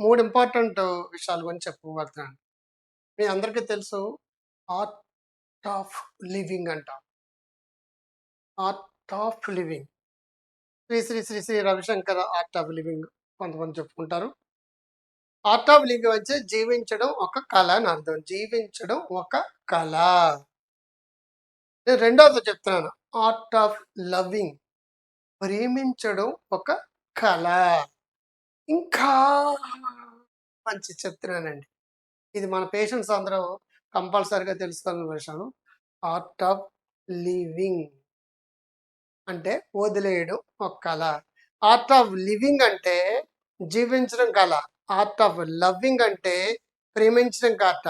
మూడు ఇంపార్టెంట్ విషయాల గురించి చెప్పబోతున్నాను. మీ అందరికీ తెలుసు ఆర్ట్ ఆఫ్ లివింగ్ అంట art of living. Sri Sri Sri Sri Ravishankar art of living కొంతమంది చెప్పుకుంటారు. ఆర్ట్ ఆఫ్ లివింగ్ అంటే జీవించడం ఒక కళ అని అర్థం. జీవించడం ఒక కళ. నేను రెండోది చెప్తున్నాను. ఆర్ట్ ఆఫ్ లవింగ్ ప్రేమించడం ఒక కళ. ఇంకా మంచి చెప్తున్నానండి. ఇది మన పేషెంట్స్ అందరూ కంపల్సరీగా తెలుసుకోవాలని విషయం. ఆర్ట్ ఆఫ్ లివింగ్ అంటే వదిలేయడం ఒక కళ. ఆర్ట్ ఆఫ్ లివింగ్ అంటే జీవించడం కళ. ఆర్ట్ ఆఫ్ లవ్వింగ్ అంటే ప్రేమించడం కథ.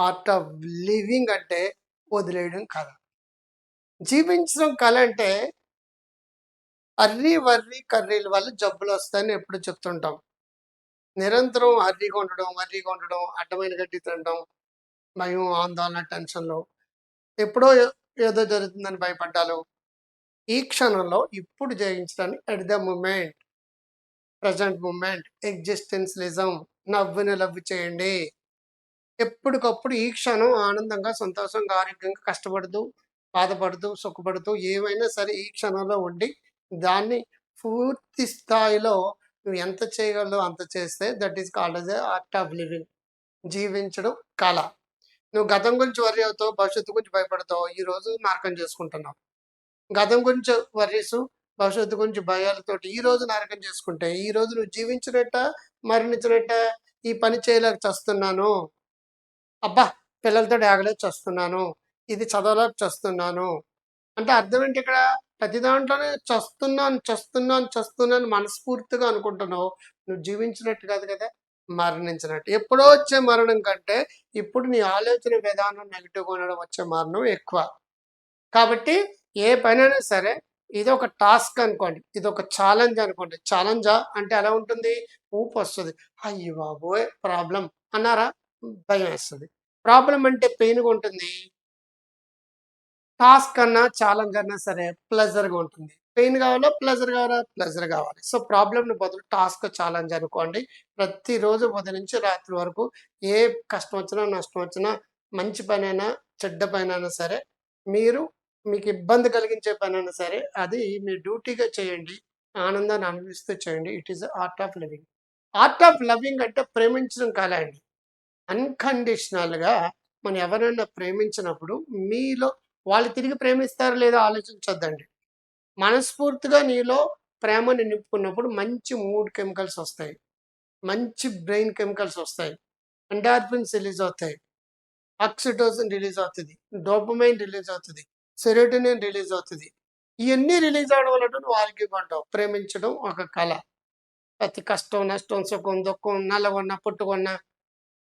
ఆర్ట్ ఆఫ్ లివింగ్ అంటే వదిలేయడం కళ. జీవించడం కళ అంటే అర్రీ వర్రీ కర్రీల వల్ల జబ్బులు వస్తాయని ఎప్పుడు చెప్తుంటాం. నిరంతరం అర్రీగా ఉండడం, వర్రీగా ఉండడం, అడ్డమైన గడ్డి తినడం, భయం, ఆందోళన, టెన్షన్‌లు. ఎప్పుడో ఏదో జరుగుతుందని భయపడ్డాలు. ఈ క్షణంలో ఇప్పుడు జయించడానికి at the moment. Present moment. Existentialism. నవ్వుని లవ్వు చేయండి. ఎప్పటికప్పుడు ఈ క్షణం ఆనందంగా, సంతోషంగా, ఆరోగ్యంగా కష్టపడుతూ, బాధపడుతూ, సుఖపడుతూ ఏమైనా సరే ఈ క్షణంలో ఉండి దాన్ని పూర్తి స్థాయిలో నువ్వు ఎంత చేయగలదో అంత చేస్తే that is called as art of living. జీవించడం కళ. నువ్వు గతం గురించి వర్రీ అవుతావు, భవిష్యత్తు గురించి భయపడతావు. ఈరోజు నరకం చేసుకుంటున్నావు. గతం గురించి వర్రీసు, భవిష్యత్తు గురించి భయాలతోటి ఈరోజు నరకం చేసుకుంటే, ఈరోజు నువ్వు జీవించినట్ట, మరణించినట్ట, ఈ పని చేయలేక చస్తున్నాను. అబ్బా! పిల్లలతో ఆగలేక చస్తున్నాను. ఇది చదవలేక చస్తున్నాను. అంటే అర్థం ఏంటి ఇక్కడ? ప్రతి దాంట్లోనే చస్తున్నాను, చస్తున్నాను, చస్తున్నాను మనస్ఫూర్తిగా అనుకుంటున్నావు. నువ్వు జీవించినట్టు కాదు కదా! మరణించినట్టు. ఎప్పుడో వచ్చే మరణం కంటే ఇప్పుడు నీ ఆలోచన విధానం నెగిటివ్గా ఉండడం వచ్చే మరణం ఎక్కువ. కాబట్టి ఏ పనైనా సరే ఇది ఒక టాస్క్ అనుకోండి. ఇది ఒక ఛాలెంజ్ అనుకోండి. ఛాలెంజా? అంటే ఎలా ఉంటుంది? ఊపు వస్తుంది అయ్యి బాబోయ్! ప్రాబ్లం అన్నారా? భయం వేస్తుంది ప్రాబ్లం అంటే పెయిన్‌గా ఉంటుంది. టాస్క్ అన్నా, ఛాలెంజ్ అన్నా సరే ప్లెజర్‌గా ఉంటుంది. పెయిన్ కావాలా? ప్లెజర్ కావాలా? ప్లెజర్ కావాలి. సో, ప్రాబ్లమ్‌ని బదులు టాస్క్, ఛాలెంజ్ అనుకోండి. ప్రతిరోజు ఉదయం నుంచి రాత్రి వరకు ఏ కష్టం వచ్చినా, నష్టం వచ్చినా, మంచి పనైనా, చెడ్డ పనైనా సరే మీరు మీకు ఇబ్బంది కలిగించే పనైనా సరే అది మీ డ్యూటీగా చేయండి. ఆనందాన్ని అనుభవిస్తూ చేయండి. It is art of living. Art of loving అంటే ప్రేమించడం కళ అండి. అన్‌కండిషనల్‌గా మనం ఎవరైనా ప్రేమించినప్పుడు మీలో వాళ్ళు తిరిగి ప్రేమిస్తారో లేదో ఆలోచించొద్దండి. మనస్ఫూర్తిగా నీలో ప్రేమని నింపుకున్నప్పుడు మంచి మూడ్ కెమికల్స్ వస్తాయి. మంచి బ్రెయిన్ కెమికల్స్ వస్తాయి. ఎండార్పిన్స్ రిలీజ్ అవుతాయి. ఆక్సిటోసిన్ రిలీజ్ అవుతుంది డోపమైన్ రిలీజ్ అవుతుంది సెరోటోనిన్ రిలీజ్ అవుతుంది ఇవన్నీ రిలీజ్ అవడం వల్ల నువ్వు ఆరోగ్యంగా ప్రేమించడం ఒక కళ. ప్రతి కష్టం, నష్టం, సుఖం, దుఃఖం, నల్లగొన్న పొట్టుగొన్నా,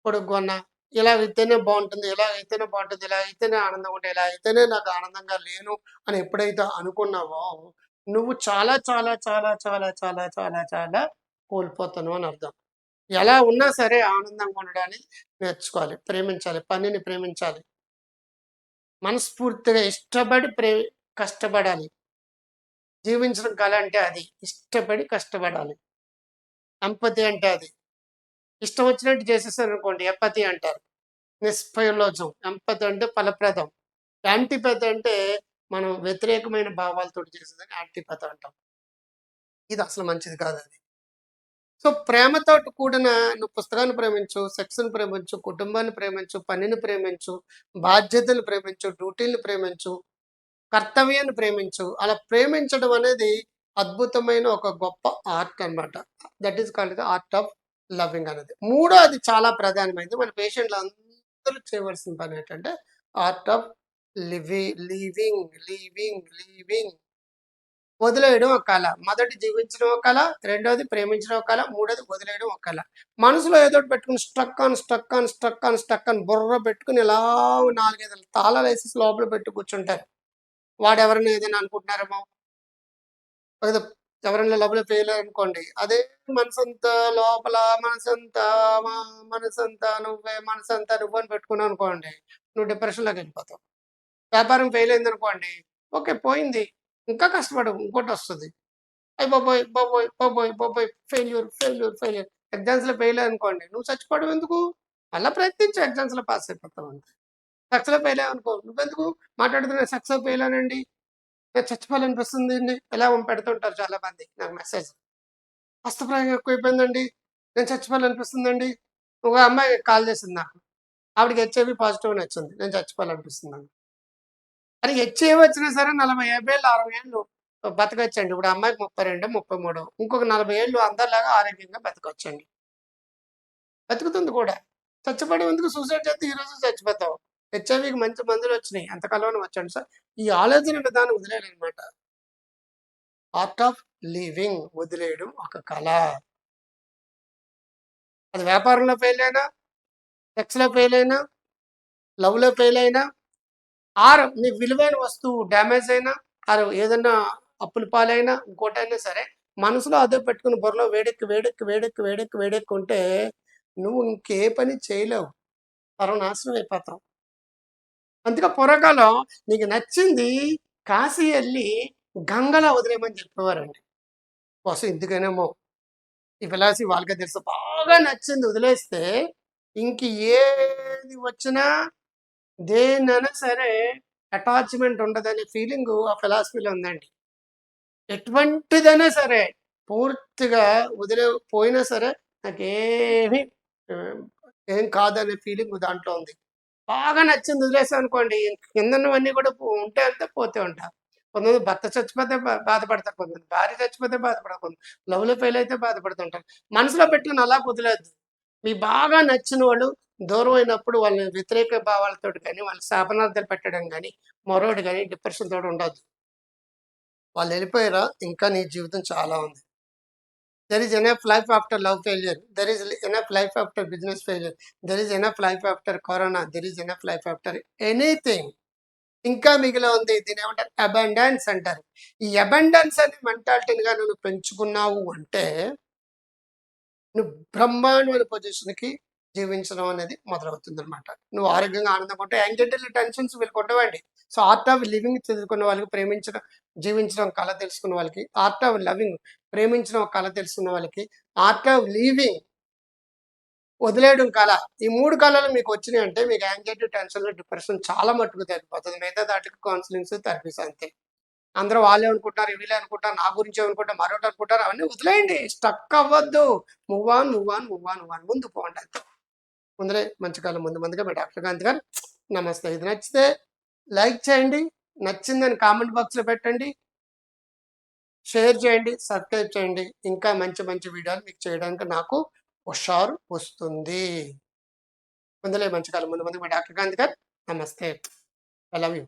పొడుగ్గొన్నా ఇలా అయితేనే బాగుంటుంది ఇలా అయితేనే బాగుంటుంది ఇలా అయితేనే ఆనందంగా ఉంటా. ఇలా అయితేనే నాకు ఆనందంగా లేను అని ఎప్పుడైతే అనుకున్నావో నువ్వు చాలా చాలా చాలా చాలా చాలా చాలా చాలా కోల్పోతున్నావు అని అర్థం. ఎలా ఉన్నా సరే ఆనందంగా ఉండడాన్ని నేర్చుకోవాలి. ప్రేమించాలి. పనిని ప్రేమించాలి. మనస్ఫూర్తిగా ఇష్టపడి ప్రే కష్టపడాలి. జీవించడం కళ అంటే అది. ఇష్టపడి కష్టపడాలి. ఎంపతి అంటే అది. ఇష్టం వచ్చినట్టు చేసేసారనుకోండి ఎపతి అంటారు. నిస్ప్రయోజనం. ఎంపతి అంటే ఫలప్రదం. యాంటీపతి అంటే మనం వ్యతిరేకమైన భావాలతోటి చేసేదని యాంటీపతి అంటాం. ఇది అసలు మంచిది కాదది. సో, ప్రేమతోటి కూడిన నువ్వు పుస్తకాన్ని ప్రేమించు, సెక్స్‌ని ప్రేమించు, కుటుంబాన్ని ప్రేమించు, పనిని ప్రేమించు, బాధ్యతలు ప్రేమించు, డ్యూటీలు ప్రేమించు, కర్తవ్యాన్ని ప్రేమించు. అలా ప్రేమించడం అనేది అద్భుతమైన ఒక గొప్ప ఆర్ట్ అన్నమాట. That is called the art of loving అనేది. మూడో అది చాలా ప్రధానమైనది. మన పేషెంట్‌లందరూ చేయవలసిన పని ఏంటంటే ఆర్ట్ ఆఫ్ లివి లీవింగ్ లీవింగ్ లీవింగ్ వదిలేయడం ఒక కళ. మొదటి జీవించడం ఒక కళ. రెండోది ప్రేమించడం ఒక కళ. మూడోది వదిలేయడం ఒక కళ. మనసులో ఏదో పెట్టుకొని స్ట్రక్ అని స్ట్రక్ అని స్ట్రక్ అని స్ట్రక్ అని బుర్ర పెట్టుకొని ఇలా నాలుగైదు తాళాలు వేసి లోపల పెట్టి కూర్చుంటారు. వాడెవరిని ఏదైనా అనుకుంటున్నారేమో. ఏదో ఎవరైనా లవ్‌లో ఫెయిల్ అనుకోండి అదే మనసంతా లోపల మనసంతా మా మనసంతా నువ్వే మనసంతా నువ్వు అని పెట్టుకున్నావనుకోండి. నువ్వు డిప్రెషన్‌లోకెళ్ళిపోతావు. వ్యాపారం ఫెయిల్ అయిందనుకోండి. ఓకే. పోయింది. ఇంకా కష్టపడు ఇంకోటి వస్తుంది అయ్యి బాబోయ్! బాబోయ్! బాబోయ్! బాబోయ్! Failure, failure, failure. ఎగ్జామ్స్‌లో ఫెయిల్ అనుకోండి. నువ్వు చచ్చిపోవడం ఎందుకు? మళ్ళా ప్రయత్నించు ఎగ్జామ్స్‌లో పాస్ అయిపోతావు అంతే. సక్సెస్ ఫెయిల్ అనుకో నువ్వెందుకు మాట్లాడుతున్నా సక్సెస్ ఫెయిల్ అనండి. చచ్చిపోవాలనిపిస్తుంది ఎలా ఇలా పెడుతుంటారు చాలా మంది నాకు మెసేజ్. హస్తప్రాయం ఎక్కువైపోయిందండి. నేను చచ్చిపోవాలనిపిస్తుందండి. ఒక అమ్మాయి కాల్ చేసింది నాకు. ఆవిడకి హెచ్ఐవి పాజిటివ్ అని వచ్చింది. నేను చచ్చిపోవాలనిపిస్తుందండి. అది హెచ్ఐవి వచ్చినా సరే 40, 50 ఏళ్ళు, 60 ఏళ్ళు బతకొచ్చండి. ఇప్పుడు అమ్మాయికి ముప్పై రెండు ముప్పై మూడు ఇంకొక 40 ఏళ్ళు అందరిలాగా ఆరోగ్యంగా బతకొచ్చండి. బతుకుతుంది కూడా. చచ్చిపోవడం ఎందుకు సూసైడ్ చేస్తే ఈరోజు చచ్చిపోతావు. హెచ్ఐవికి మంచి మందులు వచ్చినాయి అంతకాలంలో వచ్చాడు సార్. ఈ ఆలోచన విధానం వదిలేయాలనమాట. ఆర్ట్ ఆఫ్ లివింగ్ వదిలేయడం ఒక కళ. అది వ్యాపారంలో ఫెయిల్ అయినా, సెక్స్‌లో ఫెయిల్ అయినా, లవ్‌లో ఫెయిల్ అయినా, ఆర్ మీ విలువైన వస్తువు డ్యామేజ్ అయినా, ఆర్ ఏదన్నా అప్పుల పాలైనా, ఇంకోటైనా సరే మనసులో అదే పెట్టుకుని బుర్రలో వేడెక్కి, వేడెక్కి, వేడెక్కి, వేడెక్కి, వేడెక్కుంటే నువ్వు ఇంకే పని చేయలేవు. సర్వనాశనం అయిపోతావు. అందుకే పూర్వకాలం నీకు నచ్చింది కాశీ వెళ్ళి గంగలా వదిలేయమని చెప్పేవారండి. కోసం ఎందుకనేమో. ఈ ఫిలాసఫీ వాళ్ళకే తెలుసు. బాగా నచ్చింది వదిలేస్తే ఇంక ఏది వచ్చినా దేనైనా సరే అటాచ్‌మెంట్ ఉండదనే ఫీలింగు ఆ ఫిలాసఫీలో ఉందండి. ఎటువంటిదైనా సరే పూర్తిగా వదిలే పోయినా సరే నాకేమీ ఏం కాదనే ఫీలింగ్ దాంట్లో ఉంది. బాగా నచ్చింది వదిలేసామనుకోండి కిందన్నవన్నీ కూడా ఉంటే అంతే పోతే ఉంటా. కొంతమంది భర్త చచ్చిపోతే బా బాధపడతారు. కొంతమంది భార్య చచ్చిపోతే బాధపడతారు. కొంతమంది లవ్‌లో ఫెయిల్ అయితే బాధపడుతుంటారు. మనసులో పెట్టుకొని అలా వదిలేయొద్దు. మీ బాగా నచ్చిన వాళ్ళు దూరం అయినప్పుడు వాళ్ళని వ్యతిరేక భావాలతో కానీ వాళ్ళ శాపనార్థాలు పెట్టడం కానీ మరోటి కానీ డిప్రెషన్ తోటి వాళ్ళు వెళ్ళిపోయారా ఇంకా నీ జీవితం చాలా ఉంది. There is enough life after love failure there is enough life after business failure there is enough life after corona. There is enough life after anything. ఇంకా మిగిలి ఉంది. దీన్నేమంటారు అబండెన్స్ అంటారు. ఈ అబండెన్స్ అనే మెంటాలిటీని నువ్వు పెంచుకున్నావు అంటే నువ్వు బ్రహ్మాండమైన పొజిషన్‌కి జీవించడం అనేది మొదలవుతుంది అనమాట నువ్వు ఆరోగ్యంగా ఆనందంగా ఉంటే యాంగ్జైటీలు, టెన్షన్స్ వీళ్ళకి ఉండవండి. సో ఆర్ట్ ఆఫ్ లివింగ్ చదువుకున్న వాళ్ళకి ప్రేమించడం, జీవించడం కళ తెలుసుకున్న వాళ్ళకి, ఆర్ట్ ఆఫ్ లవింగ్ ప్రేమించిన ఒక కళ తెలుసుకున్న వాళ్ళకి, ఆర్ట్ ఆఫ్ లీవింగ్ వదిలేయడం కళ. ఈ మూడు కళలు మీకు వచ్చినాయంటే మీకు యాంగ్జైటీ, టెన్షన్ డిప్రెషన్ చాలా మట్టుకు తగ్గిపోతుంది మిగతా దాటికి కౌన్సిలింగ్స్ థెరపీస్ అంతే. అందరూ వాళ్ళే అనుకుంటారు వీళ్ళే అనుకుంటారు, నా గురించి అనుకుంటారు, మరొకటి అనుకుంటారు అవన్నీ వదిలేయండి. స్టక్ అవ్వద్దు. Move on, move on, move on, move on ముందు పోండి అంతే. ముందరే మంచి కాలం ముందు ముందుగా మీ డాక్టర్ కాంతి గారు నమస్తే. ఇది నచ్చితే లైక్ చేయండి. నచ్చిందని కామెంట్ బాక్స్‌లో పెట్టండి. షేర్ చేయండి. సబ్స్క్రైబ్ చేయండి. ఇంకా మంచి మంచి వీడియోలు మీకు చేయడానికి నాకు హుషారు వస్తుంది. ముందులే మంచి కాలం ముందు ముందు మీ డాక్టర్ గాంధీ గారు నమస్తే. I love you.